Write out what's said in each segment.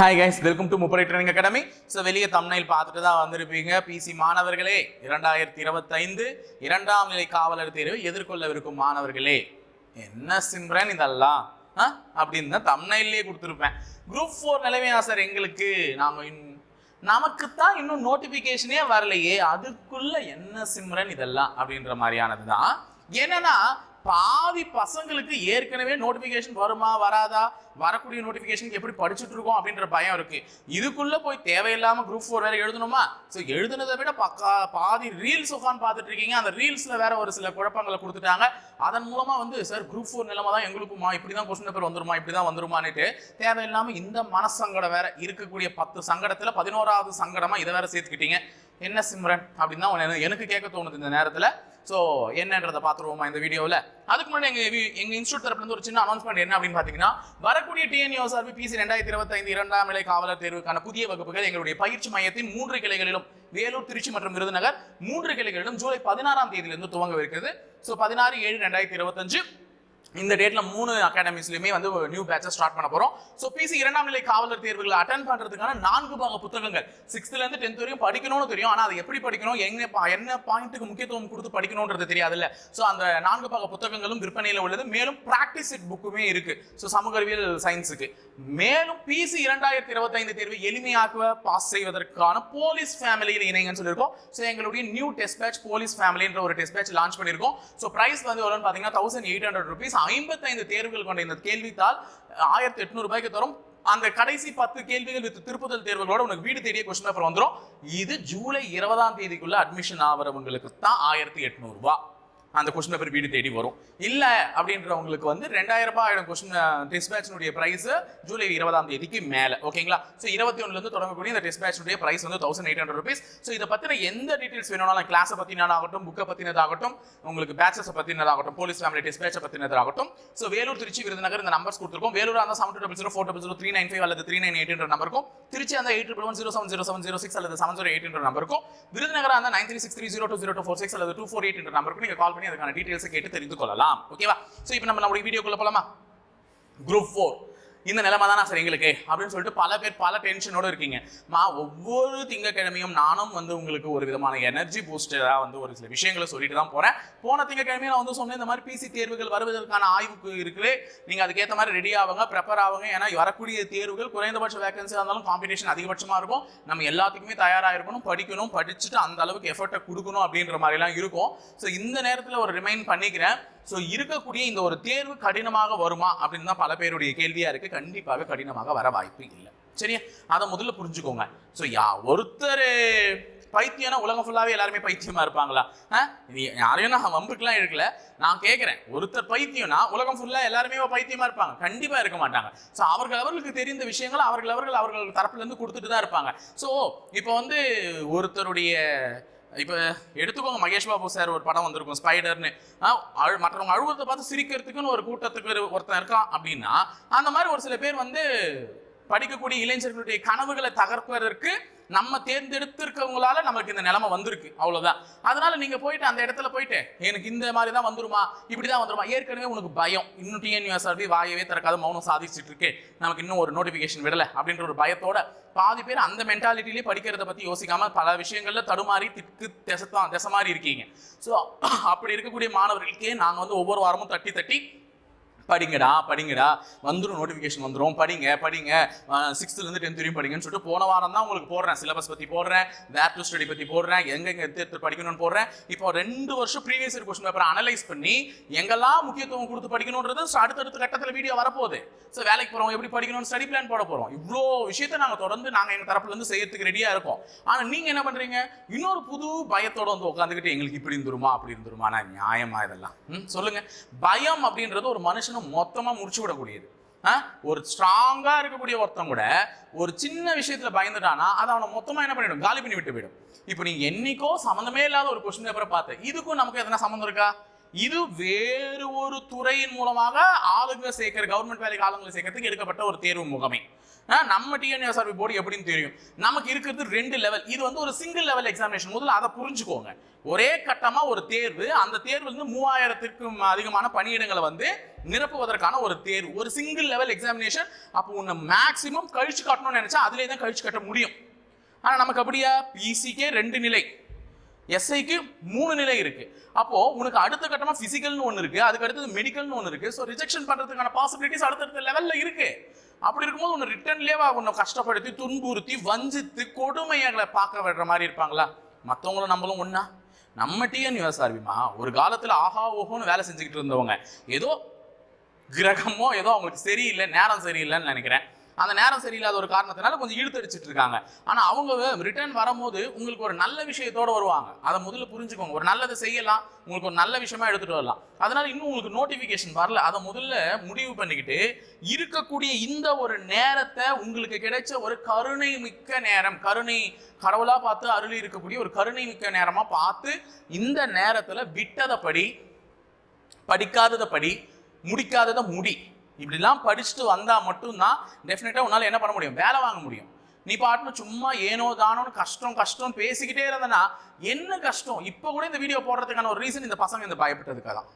Hi guys welcome to முப்படை training academy so வெளியே தமிழில் பார்த்துட்டு தான் வந்திருப்பீங்க. பிசி மாணவர்களே இரண்டாயிரத்தி இருபத்தைந்து இரண்டாம் நிலை காவலர் தேர்வு எதிர்கொள்ளவிருக்கும் மாணவர்களே. என்ன சிம்ரன் இதெல்லாம்? ஆ? அப்படின்னு தான் தம்னைல்லே கொடுத்துருப்பேன். குரூப் ஃபோர் நிலைமையா சார் எங்களுக்கு? நாம் இன் நமக்கு தான் இன்னும் நோட்டிஃபிகேஷனே வரலையே. அதுக்குள்ள என்ன சிம்ரன் இதெல்லாம்? அப்படின்ற மாதிரியானது தான் என்னன்னா பாதி பசங்களுக்கு ஏற்கனவே நோட்டிஃபிகேஷன் வருமா வராதா? வரக்கூடிய நோட்டிஃபிகேஷன் எப்படி படிச்சுட்டு இருக்கோம் அப்படின்ற பயம் இருக்கு. இதுக்குள்ள போய் தேவையில்லாம குரூப் ஃபோர் வேற எழுதணுமா? ஸோ எழுதுனதை விட பக்கா பாதி ரீல்ஸ் உட்காந்து பார்த்துட்டு இருக்கீங்க. அந்த ரீல்ஸ்ல வேற ஒரு சில குழப்பங்களை கொடுத்துட்டாங்க. அதன் மூலமா வந்து சார் குரூப் ஃபோர் நிலைமை தான் எங்களுக்குமா? இப்படி தான் கொஸ்டின் பேப்பர் வந்துருமா? இப்படி தான் வந்துருமான்னுட்டு தேவையில்லாம இந்த மனசங்கடம் வேற இருக்கக்கூடிய பத்து சங்கடத்துல பதினோராவது சங்கடமா இதை வேற சேர்த்துக்கிட்டீங்க. என்ன சிம்ரன்? அப்படின்னு தான் எனக்கு- எனக்கு கேட்க தோணுது இந்த நேரத்தில். ஸோ என்னன்றதை பார்த்துருவோமா இந்த வீடியோவில் அதுக்கு முன்னாடி எங்கள் எங்கள் இன்ஸ்டியூட் தரப்புலேருந்து ஒரு சின்ன அனௌன்ஸ்மெண்ட் என்ன அப்படின்னு பார்த்தீங்கன்னா வரக்கூடிய டிஎன்யூஎஸ்ஆர்பி பிசி ரெண்டாயிரத்தி இருபத்தைந்து இரண்டாம் நிலை காவலர் தேர்வுக்கான புதிய வகுப்புகள் எங்களுடைய பயிற்சி மையத்தின் மூன்று கிளைகளிலும் வேலூர் திருச்சி மற்றும் விருதுநகர் மூன்று கிளைகளிலும் ஜூலை பதினாறாம் தேதியிலிருந்து துவங்கவிருக்கிறது ஸோ பதினாறு ஏழு ரெண்டாயிரத்தி இருபத்தஞ்சு இந்த டேட்ல மூணு அகாடமிஸ்லயுமே வந்து நியூ பேட்சஸ் ஸ்டார்ட் பண்ண போறோம். ஸோ பிசி இரண்டாம் நிலை காவலர் தேர்வுகளை அட்டன் பண்றதுக்கான நான்கு பாக புத்தகங்கள். சிக்ஸ்த்ல இருந்து டென்த் வரையும் படிக்கணும்னு தெரியும். ஆனா அதை எப்படி படிக்கணும்? என்ன பா- என்ன பாயிண்ட்டுக்கு முக்கியத்துவம் கொடுத்து படிக்கணும்ன்றது தெரியாதுல்ல. ஸோ அந்த நான்கு பாக புத்தகங்களும் விற்பனையில் உள்ளது. மேலும் பிராக்டிஸ் இட் புக்குமே இருக்கு. ஸோ சமூக அறிவியல் சயின்ஸுக்கு மேலும் பிசி இரண்டாயிரத்தி இருபத்தைந்து தேர்வை எளிமையாக பாஸ் செய்வதற்கான போலீஸ் ஃபேமிலியில் இணைங்கன்னு சொல்லியிருக்கோம். ஸோ எங்களுடைய நியூ டெஸ்ட் பேட்ச் போலீஸ் ஃபேமிலின்ற ஒரு டெஸ்ட் பேட்ச் லான்ச் பண்ணியிருக்கோம். ஸோ பிரைஸ் வந்து எவ்வளோன்னு பார்த்தீங்கன்னா தௌசண்ட் எயிட் ஹண்ட்ரட் ருபீஸ் ஐம்பத்தைந்து தேர்வுகள் கொண்ட இந்த கேள்வித்தாள் ஆயிரத்தி எட்நூறு ரூபாய்க்கு தரும். அந்த கடைசி பத்து கேள்விகள் வித் திருப்புதல் தேர்வுகளோட உனக்கு வீடு தேடிய கொஸ்டின் பேப்பர் வந்துடும் இது ஜூலை இருபதாம் தேதிக்குள்ள அட்மிஷன் ஆகிறவங்களுக்கு தான் ஆயிரத்தி எட்நூறுபா அந்த கொஸ்டின் பேப்பர் வீடு தேடி வரும். இல்லை அப்படின்றவங்களுக்கு வந்து ரெண்டாயிரம் ரூபாய் ஆயிடும் கொஸ்டின் டெஸ்ட் பேட்ச்னுடைய ப்ரைஸ் ஜூலை இருபதாம் தேதிக்கு மேலே. ஓகேங்களா? ஸோ இருபத்தி ஒன்றுலேருந்து தொடங்கக்கூடிய இந்த டெஸ்ட் பேட்ச்னுடைய ப்ரைஸ் வந்து thousand eight hundred rupees so இதை பற்றின எந்த டீட்டெயில்ஸ் வேணும்னாலும் கிளாஸை பத்தினதாகட்டும் புக்கை பற்றினதாகட்டும் உங்களுக்கு பேச்சஸை பற்றினதாகட்டும் போலீஸ் ஃபேமிலி டெஸ்ட் பேட்சை பற்றினதாகட்டும் ஸோ வேலூர் திருச்சி விருதுநகர் இந்த நம்பர்ஸ் கொடுத்துருக்கோம். வேலூர் அந்த seven double zero four double zero three nine five அல்லது த்ரீ நைன் எயிட் நம்பருக்கும் திருச்சி அந்த eight triple one zero seven zero seven zero six அல்லது செவன் ஜீரோ எயிட் நம்பருக்கும் விருதுநகர் அந்த nine three six three zero two zero two four six அல்லது two four eight நம்பருக்கும் நீங்கள் கால் பண்ணி அதுக்கான டீடைல்ஸ் கேட்டு தெரிந்து கொள்ளலாம். ஓகேவா ஸோ இப்போ நம்ம நம்மளுடைய வீடியோக்குள்ளே போலாமா? குரூப் ஃபோர் இந்த நிலைமை தானா சார் எங்களுக்கு அப்படின்னு சொல்லிட்டு பல பேர் பல டென்ஷனோட இருக்கீங்க. மா ஒவ்வொரு திங்கக்கிழமையும் நானும் வந்து உங்களுக்கு ஒரு விதமான எனர்ஜி பூஸ்டராக வந்து ஒரு சில விஷயங்களை சொல்லிட்டு தான் போகிறேன் போன திங்கக்கிழமையும் நான் வந்து சொன்னேன் இந்த மாதிரி பிசி தேர்வுகள் வருவதற்கான ஆய்வுக்கு இருக்குது நீங்கள் அதுக்கேற்ற மாதிரி ரெடி ஆகுங்க ப்ரிப்பேர் ஆகுங்க. ஏன்னா வரக்கூடிய தேர்வுகள் குறைந்தபட்ச வேகன்சி இருந்தாலும் காம்படிஷன் அதிகபட்சமாக இருக்கும். நம்ம எல்லாத்துக்குமே தயாராக இருக்கணும் படிக்கணும் படிச்சுட்டு அந்த அளவுக்கு எஃபர்ட்டை கொடுக்கணும் அப்படின்ற மாதிரிலாம் இருக்கும். ஸோ இந்த நேரத்தில் ஒரு ரிமைண்ட் பண்ணிக்கிறேன். ஸோ இருக்கக்கூடிய இந்த ஒரு தேர்வு கடினமாக வருமா அப்படின்னு தான் பல பேருடைய கேள்வியாக இருக்குது கண்டிப்பாக கடினமாக வர வாய்ப்பு இல்லை. சரியா? அதை முதல்ல புரிஞ்சுக்கோங்க. ஸோ யா ஒருத்தர் பைத்தியம்னா உலகம் ஃபுல்லாகவே எல்லாருமே பைத்தியமாக இருப்பாங்களா? ஆ? யாரையும் நான் வம்புக்கெலாம் எடுக்கல. நான் கேட்குறேன் ஒருத்தர் பைத்தியம்னா உலகம் ஃபுல்லாக எல்லாருமே பைத்தியமாக இருப்பாங்க. கண்டிப்பாக இருக்க மாட்டாங்க. ஸோ அவர்கள் அவர்களுக்கு தெரிந்த விஷயங்கள் அவர்கள் அவர்கள் அவர்கள் தரப்புலேருந்து கொடுத்துட்டு தான் இருப்பாங்க. ஸோ இப்போ வந்து ஒருத்தருடைய இப்போ எடுத்துக்கோங்க மகேஷ் பாபு சார் ஒரு படம் வந்திருக்கும் ஸ்பைடர்னு அழு- மற்றவங்க அழுவத்தை பார்த்து சிரிக்கிறதுக்குன்னு ஒரு கூட்டத்துக்கு ஒரு- ஒருத்தன் இருக்கான் அப்படின்னா அந்த மாதிரி ஒரு சில பேர் வந்து படிக்கக்கூடிய இளைஞர்களுடைய கனவுகளை தகர்ப்பதற்கு நம்ம தேர்ந்தெடுத்திருக்கவங்களால நமக்கு இந்த நிலைமை வந்திருக்கு. அவ்வளோதான் அதனால நீங்க போயிட்டு அந்த இடத்துல போயிட்டு எனக்கு இந்த மாதிரி தான் வந்துருமா? இப்படி தான் வந்துருமா? ஏற்கனவே உனக்கு பயம். இன்னும் டிஎன்யூஎஸ்ஆர்பி வாயவே திறக்காத மௌனம் சாதிச்சுட்டு இருக்கு. நமக்கு இன்னும் ஒரு நோட்டிஃபிகேஷன் விடலை அப்படின்ற ஒரு பயத்தோட பாதி பேர் அந்த மென்டாலிட்டிலேயே படிக்கிறத பற்றி யோசிக்காம பல விஷயங்களில் தடுமாறி திக்கு திசத்தான் திசை மாதிரி இருக்கீங்க. ஸோ அப்படி இருக்கக்கூடிய மாணவர்களுக்கே நாங்கள் வந்து ஒவ்வொரு வாரமும் தட்டி தட்டி படிங்கடா படிங்கடா. வந்துடும் நோட்டிஃபிகேஷன் வந்துடும் படிங்க படிங்க. சிக்ஸ்த்துலேருந்து டென்த் வரையும் படிங்கன்னு சொல்லிட்டு போன வாரம் தான் உங்களுக்கு போடுறேன். சிலபஸ் பற்றி போடுறேன். வேர் டு ஸ்டடி பற்றி போடுறேன். எங்கெங்க எடுத்து எடுத்து படிக்கணும்னு போடுறேன். இப்போ ரெண்டு வருஷம் previous year question paper analyse பண்ணி எங்கெல்லாம் முக்கியத்துவம் கொடுத்து படிக்கணுன்றது அடுத்தடுத்த கட்டத்தில் வீடியோ வரப்போகுது. ஸோ வேலைக்கு போகிறோம் எப்படி படிக்கணும்னு ஸ்டடி பிளான் போட போகிறோம் இவ்வளோ விஷயத்தை நாங்கள் தொடர்ந்து நாங்கள் எங்கள் தரப்புலேருந்து செய்யறதுக்கு ரெடியாக இருக்கோம். ஆனால் நீங்கள் என்ன பண்ணுறீங்க இன்னொரு புது பயத்தோட வந்து உட்காந்துக்கிட்டு எங்களுக்கு இப்படி இருந்துருமா அப்படி இருந்துருமா நியாயமா இதெல்லாம். சொல்லுங்கள் பயம் அப்படின்றது ஒரு மனுஷனை மொத்தமாக முடிச்சு விடக்கூடியது. ஆ? ஒரு ஸ்ட்ராங்கா இருக்கக்கூடிய ஒருத்தன் கூட ஒரு சின்ன விஷயத்துல பயந்துட்டானா அதை அவனை மொத்தமா என்ன பண்ணிடும்? காலி பண்ணி விட்டு போயிடும். இப்போ நீங்க என்னைக்கோ சம்மந்தமே இல்லாத ஒரு கொஸ்டின் பேப்பரை பார்த்து இதுக்கும் நமக்கு எதனா சம்மந்தம் இருக்கா? இது வேறு ஒரு துறையின் மூலமாக ஆளுங்க சேர்க்கிற கவர்மெண்ட் வேலைக்கு ஆளுங்களை சேர்க்கறதுக்கு எடுக்கப்பட்ட ஒரு தேர்வு முகமை. நம்ம டிஎன்எஸ்ஆர்பி போர்டு எப்படின்னு தெரியும். நமக்கு இருக்கிறது ரெண்டு லெவல் இது வந்து ஒரு சிங்கிள் லெவல் எக்ஸாமினேஷன் முதல்ல அதை புரிஞ்சுக்கோங்க. ஒரே கட்டமா ஒரு தேர்வு அந்த தேர்வு வந்து மூவாயிரத்திற்கும் அதிகமான பணியிடங்களை வந்து நிரப்புவதற்கான ஒரு தேர்வு. ஒரு சிங்கிள் லெவல் எக்ஸாமினேஷன் அப்போ உன்னை மேக்ஸிமம் கழிச்சு காட்டணும்னு நினைச்சா அதிலே தான் கழிச்சு கட்ட முடியும். ஆனால் நமக்கு அப்படியா? பிசிக்கே ரெண்டு நிலை. எஸ்ஐக்கு மூணு நிலை இருக்கு. அப்போ உனக்கு அடுத்த கட்டமா பிசிக்கல்னு ஒன்று இருக்கு அதுக்கு அடுத்தது மெடிக்கல்னு ஒன்று இருக்கு. ஸோ ரிஜெக்ஷன் பண்றதுக்கான பாசிபிலிட்டிஸ் அடுத்தடுத்த லெவல்ல இருக்கு. அப்படி இருக்கும்போது உன்னை ரிட்டர்ன்லேயே உன்னை கஷ்டப்படுத்தி துன்புறுத்தி வஞ்சித்து கொடுமைகளை பார்க்க விடுற மாதிரி இருப்பாங்களா? மற்றவங்கள நம்மளும் ஒன்றா நம்ம டிஎன் யுஎஸ்ஆர்பிமா ஒரு காலத்தில் ஆஹா ஓஹோன்னு வேலை செஞ்சுக்கிட்டு இருந்தவங்க. ஏதோ கிரகமோ ஏதோ அவங்களுக்கு சரியில்லை நேரம் சரியில்லைன்னு நினைக்கிறேன். அந்த நேரம் சரியில்லாத ஒரு காரணத்தினால கொஞ்சம் இழுத்தடிச்சிட்டு இருக்காங்க ஆனால் அவங்க ரிட்டர்ன் வரும்போது உங்களுக்கு ஒரு நல்ல விஷயத்தோடு வருவாங்க. அதை முதல்ல புரிஞ்சுக்கோங்க. ஒரு நல்லதை செய்யலாம். உங்களுக்கு ஒரு நல்ல விஷயமா எடுத்துட்டு வரலாம். அதனால இன்னும் உங்களுக்கு நோட்டிபிகேஷன் வரல. அதை முதல்ல முடிவு பண்ணிக்கிட்டு இருக்கக்கூடிய இந்த ஒரு நேரத்தை உங்களுக்கு கிடைச்ச ஒரு கருணை மிக்க நேரம் கருணை கடவுளா பார்த்து அருளி இருக்கக்கூடிய ஒரு கருணை மிக்க நேரமா பார்த்து இந்த நேரத்துல விட்டதை படி படிக்காததை படி முடிக்காததை முடி. இப்படிலாம் படிச்சுட்டு வந்தால் மட்டும்தான் டெஃபினட்டாக உன்னால் என்ன பண்ண முடியும்? வேலை வாங்க முடியும். நீ பாட்டுன்னு சும்மா ஏனோ தானோன்னு கஷ்டம் கஷ்டம் பேசிக்கிட்டே இருந்தனா என்ன கஷ்டம்? இப்போ கூட இந்த வீடியோ போடுறதுக்கான ஒரு ரீசன் இந்த பசங்க இந்த பயப்பட்டதுக்காக தான்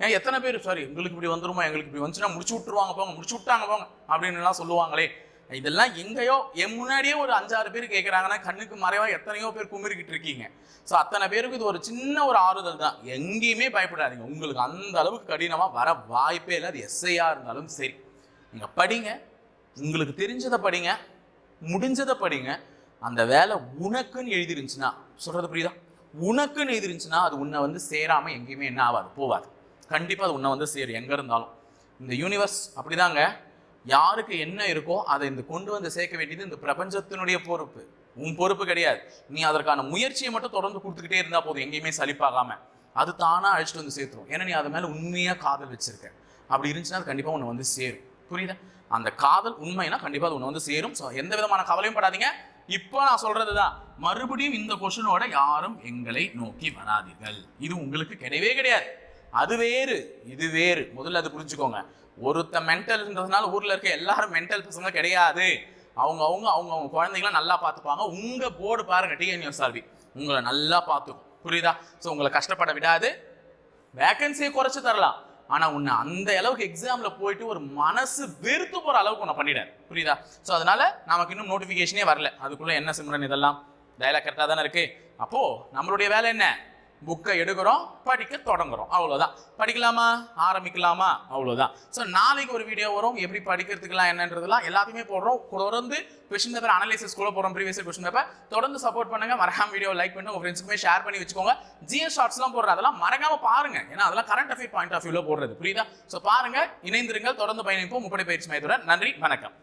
ஏன் எத்தனை பேர் சாரி எங்களுக்கு இப்படி வந்துருமா? எங்களுக்கு இப்படி வந்துச்சுன்னா முடிச்சு விட்டுருவாங்க போங்க முடிச்சு விட்டாங்க போங்க அப்படின்னு எல்லாம் சொல்லுவாங்களே. இதெல்லாம் எங்கேயோ என் முன்னாடியே ஒரு அஞ்சாறு பேர் கேட்குறாங்கன்னா கண்ணுக்கு மறைவாக எத்தனையோ பேர் குமிரிக்கிட்டு இருக்கீங்க. ஸோ அத்தனை பேருக்கு இது ஒரு சின்ன ஒரு ஆறுதல் தான். எங்கேயுமே பயப்படாதீங்க. உங்களுக்கு அந்த அளவுக்கு கடினமாக வர வாய்ப்பே இல்லை. அது எஸ்ஐயாக இருந்தாலும் சரி. நீங்கள் படிங்க. உங்களுக்கு தெரிஞ்சதை படிங்க. முடிஞ்சதை படிங்க. அந்த வேலை உனக்குன்னு எழுதிருந்துச்சுன்னா சொல்கிறது புரியுதா? உனக்குன்னு எழுதிருந்துச்சுன்னா அது உன்னை வந்து சேராமல் எங்கேயுமே என்ன ஆகாது போவாது கண்டிப்பாக அது உன்னை வந்து சேரும் எங்கே இருந்தாலும். இந்த யூனிவர்ஸ் அப்படிதாங்க. யாருக்கு என்ன இருக்கோ அதை இந்த கொண்டு வந்து சேர்க்க வேண்டியது இந்த பிரபஞ்சத்தினுடைய பொறுப்பு. உன் பொறுப்பு கிடையாது. நீ அதற்கான முயற்சியை மட்டும் தொடர்ந்து கொடுத்துக்கிட்டே இருந்தால் போதும் எங்கேயுமே சலிப்பாகாம. அது தானாக அழைச்சிட்டு வந்து சேர்த்துரும். ஏன்னா நீ அது மேலே உண்மையாக காதல் வச்சிருக்க. அப்படி இருந்துச்சுன்னா அது கண்டிப்பாக உன்னை வந்து சேரும். புரியுதா? அந்த காதல் உண்மைனா கண்டிப்பாக அது உன்னை வந்து சேரும். ஸோ எந்த விதமான கவலையும் படாதீங்க. இப்போ நான் சொல்றது தான் மறுபடியும் இந்த கொஷனோட யாரும் எங்களை நோக்கி வராதீர்கள். இது உங்களுக்கு கிடையவே கிடையாது. அது வேறு இது வேறு. முதல்ல அது புரிஞ்சுக்கோங்க. ஒருத்த மென்டல்ன்றதுனால ஊரில் இருக்க எல்லாரும் மென்டல் பசங்க கிடையாது. அவங்க அவங்க அவங்க அவங்க குழந்தைங்களாம் நல்லா பார்த்துப்பாங்க. உங்கள் போர்டு பாருங்க டிஎன்யூஎஸ்ஆர்பி உங்களை நல்லா பார்த்துக்கும். புரியுதா? ஸோ உங்களை கஷ்டப்பட விடாது. வேகன்சியை குறைச்சி தரலாம். ஆனால் உன்னை அந்த அளவுக்கு எக்ஸாமில் போயிட்டு ஒரு மனசு வெறுத்து போகிற அளவுக்கு உன்னை பண்ணிடாரு புரியுதா? ஸோ அதனால் நமக்கு இன்னும் நோட்டிஃபிகேஷனே வரல. அதுக்குள்ளே என்ன சிம்ரன் இதெல்லாம்? டைலாக் கரெக்டாக தானே இருக்குது அப்போது நம்மளுடைய வேலை என்ன? புக்கை எடுக்கிறோம் படிக்க தொடங்குறோம். அவ்வளோதான் படிக்கலாமா? ஆரம்பிக்கலாமா? அவ்வளோதான் ஸோ நாளைக்கு ஒரு வீடியோ வரும். எப்படி படிக்கிறதுக்குலாம் என்னன்றதுலாம் எல்லாத்தையுமே போடுறோம். தொடர்ந்து கொஷின் பேப்பர் அனலைசிஸ் கூட போகிறோம் ப்ரீவியஸ் கொஷின் பேப்பர் தொடர்ந்து சப்போர்ட் பண்ணுங்க. மறக்காம வீடியோ லைக் பண்ணி உங்கள் ஃப்ரெண்ட்ஸுக்குமே ஷேர் பண்ணி வச்சுக்கோங்க. ஜிஎஸ் ஷார்ட்ஸ்லாம் போடுற அதெல்லாம் மறக்காம பாருங்க. ஏன்னா அதெல்லாம் கரண்ட் அஃபேர் பாயிண்ட் ஆஃப் வியூவில் போடுறது. புரியுதா? ஸோ பாருங்க. இணைந்திருங்கள். தொடர்ந்து பயணிப்போம். முப்படை பயிற்சி மையத்துடன் நன்றி. வணக்கம்.